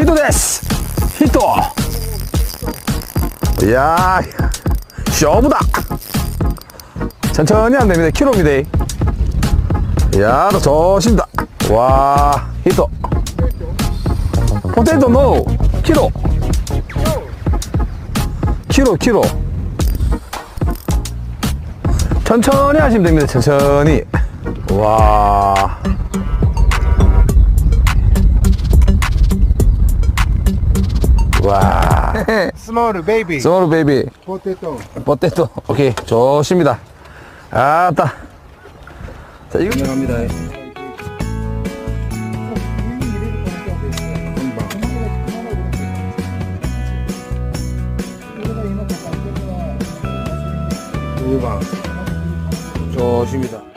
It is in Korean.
히토 데스! 히토! 이야 쇼부다! 천천히 하면 됩니다. 키로입니다 이야 너 좋습니다. 와 히토. 포테이토 노! 키로. 키로 키로. 천천히 하시면 됩니다. 천천히. 와 와. Small baby. 스모르 베이비 Potato. 포테토 오케이 좋습니다 아따 자 이거 감사합니다. 두 방. 좋습니다.